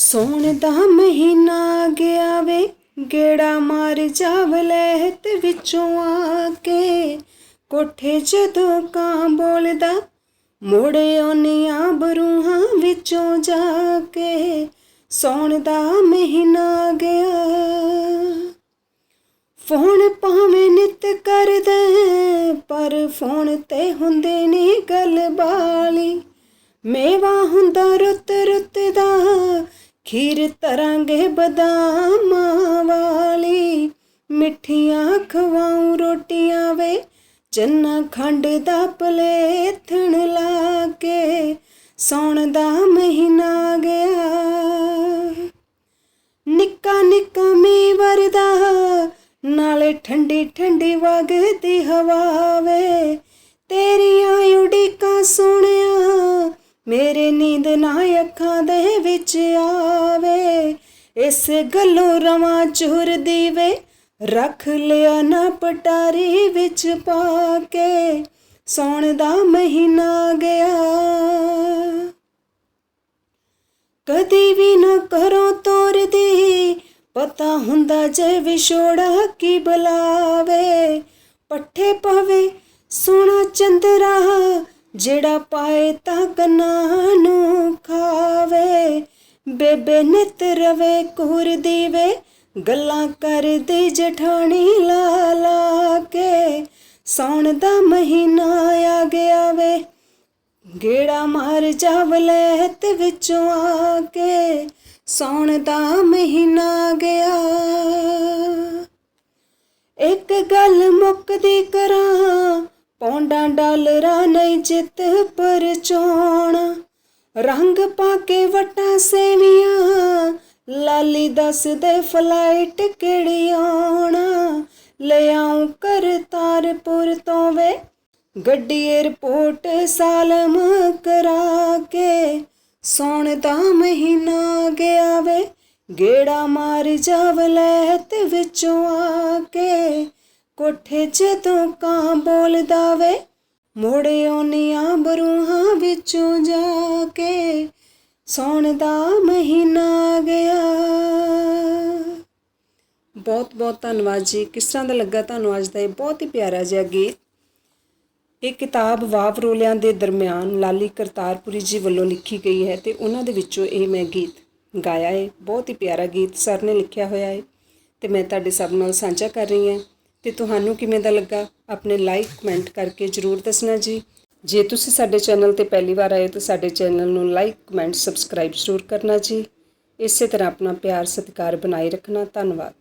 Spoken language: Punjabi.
ਸੋਣ ਦਾ ਮਹੀਨਾ ਗਿਆ ਵੇ, ਗੇੜਾ ਮਾਰ ਜਾਵ ਤੇ ਵਿੱਚੋਂ ਆ ਕੇ। ਕੋਠੇ ਜਦੋਂ ਕਾਂ ਬੋਲਦਾ, ਮੋੜੇ ਉਹਨੀਆਂ ਬਰੂਹਾਂ ਵਿੱਚੋਂ ਜਾ ਕੇ। ਸੌਣ ਦਾ ਮਹੀਨਾ ਗਿਆ। ਫੋਨ ਭਾਵੇਂ ਨਿਤ ਕਰਦੇ, ਪਰ ਫੋਨ ਤੇ ਹੁੰਦੇ ਨੀ ਗੱਲ ਬਾਲੀ। ਮੇਵਾ ਹੁੰਦਾ ਰੁੱਤ ਰੁੱਤ ਦਾ ਖੀਰ ਤਰਾਂਗੇ ਬਦਾਮਾਂ ਵਾਲੀ, ਮਿੱਠੀਆਂ ਖਵਾਉ, ਰੋਟੀਆਂ ਵੇ, ਚੰਨਾ ਖੰਡ ਦਾ ਪਲੇਥਣ ਲਾ ਕੇ, ਸੌਣ ਦਾ ਮਹੀਨਾ ਗਿਆ। ਨਿੱਕਾ ਨਿੱਕਾ ਮੀਂਹ ਵਰਦਾ, ਨਾਲੇ ਠੰਡੀ ਠੰਡੀ ਵਗਦੀ ਹਵਾ ਵੇ, ਤੇਰੀਆਂ ਉਡੀਕਾਂ ਸੁਣਿਆ ਮੇਰੇ ਨੀਂਦ ਨਾ ਅੱਖਾਂ ਦੇ ਵਿੱਚ ਆਵੇ। ਇਸ ਗੱਲੋਂ ਰਵਾਂ ਚੁਰਦੀ ਵੇ ਰੱਖ ਲਿਆ ਨਾ ਪਟਾਰੀ ਵਿੱਚ ਪਾ ਕੇ। ਸੌਣ ਦਾ ਮਹੀਨਾ ਗਿਆ। ਕਦੀ ਵੀ ਨਾ ਕਰੋ ਤੋਰਦੀ, ਪਤਾ ਹੁੰਦਾ ਜੇ ਵਿਛੋੜਾ ਕੀ ਬੁਲਾਵੇ। ਪੱਠੇ ਪਵੇ, ਸੋਹਣਾ ਚੰਦਰਾ ਜਿਹੜਾ ਪਾਏ ਤਾਂ ਕੰਨਾਂ ਨੂੰ ਖਾਵੇ, ਬੇਬੇ ਨਿਤ ਰਵੇ ਕੁਰਦੀ ਵੇ ਗੱਲਾਂ ਕਰਦੀ ਜਠਾਣੀ ਲਾ ਲਾ ਕੇ ਸੌਣ ਦਾ ਮਹੀਨਾ ਆ ਗਿਆ ਵੇ। ਗੇੜਾ ਮਾਰ ਜਾਵਲੇ ਤੇ ਵਿੱਚੋਂ ਆ ਕੇ ਸੌਣ ਦਾ ਮਹੀਨਾ ਗਿਆ। ਨਹੀਂ ਜਿੱਤ ਰੰਗ ਪਾ ਕੇ ਵਟਾ ਸੇਵੀਆਂ। ਲਾਲੀ ਦੱਸ ਦੇ ਫਲਾਈਟ ਕਿਹੜੀ ਆਉਣਾ। ਲਿਆਉ ਕਰਤਾਰਪੁਰ ਤੋਂ ਵੇ। ਗੱਡੀ ਏਅਰਪੋਰਟ ਸਾਲਮ ਕਰਾ ਕੇ। ਸੌਣ ਦਾ ਮਹੀਨਾ ਗਿਆ ਵੇ। ਗੇੜਾ ਮਾਰ ਜਾਵਲੇ ਤੇ ਵਿੱਚੋਂ ਆ ਕੇ। ਕੋਠੇ ਜਦੋਂ ਕਾਂ ਬੋਲਦਾ ਵੇ। ਮੋੜੇ ਆਉਣੀਆਂ ਬਰੂਹਾਂ ਵਿੱਚੋਂ ਜਾ ਕੇ, ਸੌਣ ਦਾ ਮਹੀਨਾ ਗਿਆ। ਬਹੁਤ ਬਹੁਤ ਧੰਨਵਾਦ ਜੀ। ਕਿਸ ਤਰ੍ਹਾਂ ਦਾ ਲੱਗਾ ਤੁਹਾਨੂੰ ਅੱਜ ਦਾ ਇਹ ਬਹੁਤ ਹੀ ਪਿਆਰਾ ਜਿਹਾ ਗੀਤ? ਇਹ ਕਿਤਾਬ ਵਾਵ ਰੋਲਿਆਂ ਦੇ ਦਰਮਿਆਨ ਲਾਲੀ ਕਰਤਾਰਪੁਰੀ ਜੀ ਵੱਲੋਂ ਲਿਖੀ ਗਈ ਹੈ ਤੇ ਉਹਨਾਂ ਦੇ ਵਿੱਚੋਂ ਇਹ ਮੈਂ ਗੀਤ ਗਾਇਆ ਹੈ। ਬਹੁਤ ਹੀ ਪਿਆਰਾ ਗੀਤ ਸਰ ਨੇ ਲਿਖਿਆ ਹੋਇਆ ਹੈ ਤੇ ਮੈਂ ਤੁਹਾਡੇ ਸਭ ਨਾਲ ਸਾਂਝਾ ਕਰ ਰਹੀ ਹਾਂ। ਤੇ ਤੁਹਾਨੂੰ ਕਿਵੇਂ ਦਾ ਲੱਗਾ? ਆਪਣੇ ਲਾਈਕ ਕਮੈਂਟ ਕਰਕੇ ਜਰੂਰ ਦੱਸਣਾ ਜੀ। ਜੇ ਤੁਸੀਂ ਸਾਡੇ ਚੈਨਲ ਤੇ ਪਹਿਲੀ ਵਾਰ ਆਏ ਤਾਂ ਸਾਡੇ ਚੈਨਲ ਨੂੰ ਲਾਈਕ ਕਮੈਂਟ ਸਬਸਕ੍ਰਾਈਬ ਜ਼ਰੂਰ ਕਰਨਾ ਜੀ। ਇਸੇ ਤਰ੍ਹਾਂ ਆਪਣਾ ਪਿਆਰ ਸਤਿਕਾਰ ਬਣਾਈ ਰੱਖਣਾ। ਧੰਨਵਾਦ।